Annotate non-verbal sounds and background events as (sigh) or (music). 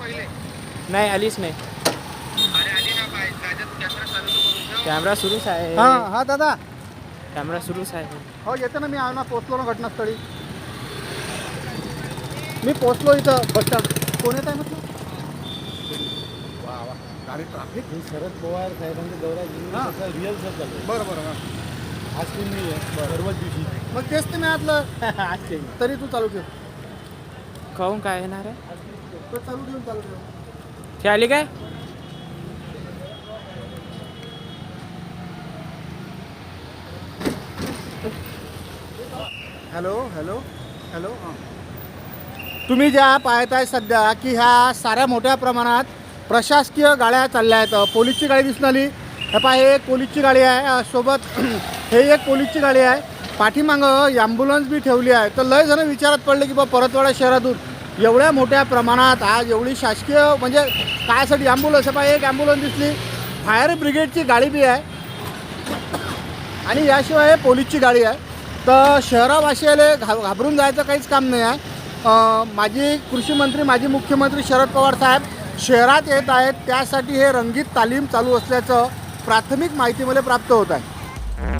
पहिले? नाही आलीच नाही. अरे आली ना काय त्याच्यात कॅमेरा चालू तर करून ठेव. कॅमेरा सुरूच आहे. हा हा दादा. कॅमेरा सुरूच आहे. हो येते ना मी. आहे ना पोचलो ना घटनास्थळी. मी पोचलो इथं बस स्टँड. कोण येत आहे म्हटलं? वा वा गाडी ट्रॅफिक शरद पवार साहेबांच्या हा. दौरा रिअल सर चालू बरं बरं हां. आज नाही आहे. सर्वच दिवशी. मग तेच ते मी आतलं. (laughs) तरी तू चालू ठेव. खाऊन काय येणार आहे? तो आली काय? हॅलो हॅलो हॅलो हां. तुम्ही ज्या पाहत आहे सध्या की ह्या साऱ्या मोठ्या प्रमाणात प्रशासकीय गाड्या चालल्या आहेत. पोलीसची गाडी दिसून आली. हे पहा हे एक पोलीसची गाडी आहे. सोबत (clears throat) हे एक पोलीसची गाडी आहे. पाठीमागं ॲम्ब्युलन्स बी ठेवली आहे. तर लय जण विचारात पडले की बा परतवाडा शहरातून एवढ्या मोठ्या प्रमाणात आज एवढी शासकीय म्हणजे कायसाठी ॲम्ब्युलन्स पाहिजे एक ॲम्ब्युलन्स दिसली. फायर ब्रिगेडची गाडी बी आहे. आणि याशिवाय पोलीसची गाडी आहे. तर शहरावासियाला घा घाबरून जायचं काहीच काम नाही आहे. माजी कृषी मंत्री माजी मुख्यमंत्री शरद पवार साहेब शहरात येत आहेत. त्यासाठी हे रंगीत तालीम चालू असल्याचं प्राथमिक माहिती मला प्राप्त होत आहे.